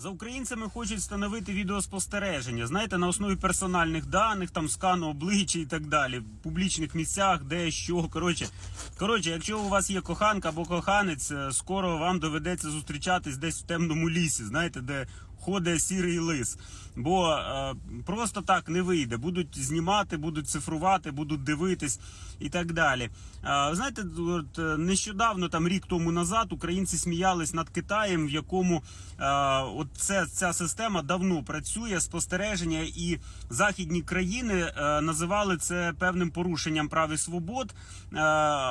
За українцями хочуть встановити відеоспостереження, знаєте, на основі персональних даних, там скану обличчя і так далі, в публічних місцях, де що. Коротше, коротше, якщо у вас є коханка або коханець, е, скоро вам доведеться зустрічатись десь в темному лісі, знаєте, де ходить сірий лис. Бо е, просто так не вийде. Будуть знімати, будуть цифрувати, будуть дивитись і так далі. Е, знаєте, от, е, нещодавно, там рік тому назад, українці сміялись над Китаєм, в якому е, от це, ця система давно працює, спостереження, і західні країни е, називали це певним порушенням прав і свобод. Е,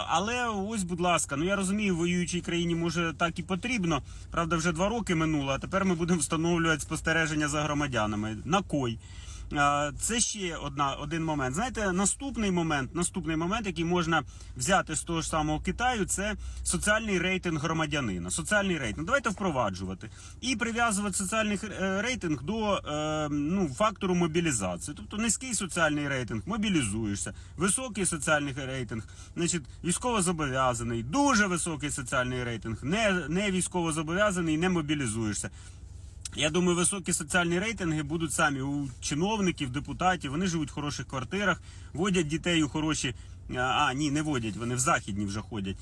але ось, будь ласка, ну я розумію, в воюючій країні може так і потрібно. Правда, вже два роки минуло, а тепер ми будемо встановлювати спостереження за громадянами. На кой? Це ще одна один момент. Знаєте, наступний момент, наступний момент, який можна взяти з того ж самого Китаю, це соціальний рейтинг громадянина. Соціальний рейтинг. Давайте впроваджувати і прив'язувати соціальний е, рейтинг до е, ну, фактору мобілізації. Тобто низький соціальний рейтинг, мобілізуєшся, високий соціальний рейтинг, значить, військовозобов'язаний, дуже високий соціальний рейтинг, не, не військовозобов'язаний, не мобілізуєшся. Я думаю, високі соціальні рейтинги будуть самі у чиновників, депутатів. Вони живуть в хороших квартирах, водять дітей у хороші. А, ні, не водять, вони в західні вже ходять.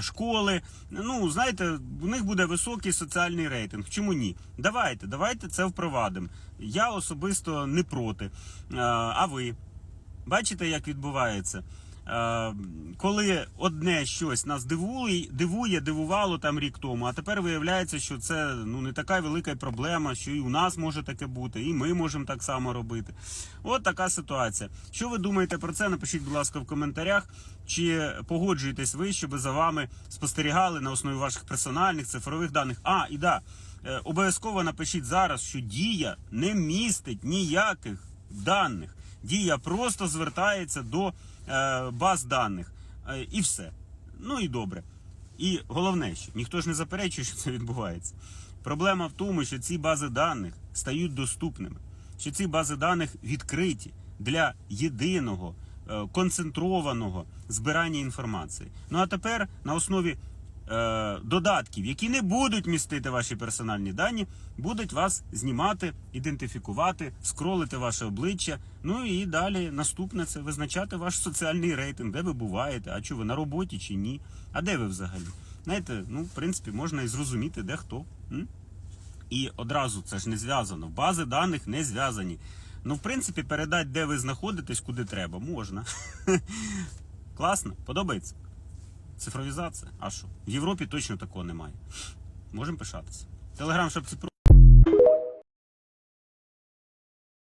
Школи. Ну, знаєте, у них буде високий соціальний рейтинг. Чому ні? Давайте, давайте це впровадимо. Я особисто не проти. А ви? Бачите, як відбувається? Е, коли одне щось нас дивує, дивує, дивувало там рік тому, а тепер виявляється, що це ну не така велика проблема, що і у нас може таке бути, і ми можемо так само робити. От така ситуація. Що ви думаєте про це? Напишіть, будь ласка, в коментарях. Чи погоджуєтесь ви, щоб за вами спостерігали на основі ваших персональних цифрових даних? А, і да, е, обов'язково напишіть зараз, що дія не містить ніяких даних. Дія просто звертається до е, баз даних. Е, і все. Ну і добре. І головне, що ніхто ж не заперечує, що це відбувається. Проблема в тому, що ці бази даних стають доступними, що ці бази даних відкриті для єдиного е, концентрованого збирання інформації. Ну а тепер на основі е, додатків, які не будуть містити ваші персональні дані, будуть вас знімати, ідентифікувати, скролити ваше обличчя. Ну і далі наступне це визначати ваш соціальний рейтинг, де ви буваєте, а чи ви на роботі чи ні. А де ви взагалі? Знаєте, ну в принципі можна і зрозуміти, де хто. І одразу це ж не зв'язано. Бази даних не зв'язані. Ну, в принципі, передати, де ви знаходитесь, куди треба, можна. Класно, подобається. Цифровізація. А що? В Європі точно такого немає. Можемо пишатися. Телеграм, щоб цифру.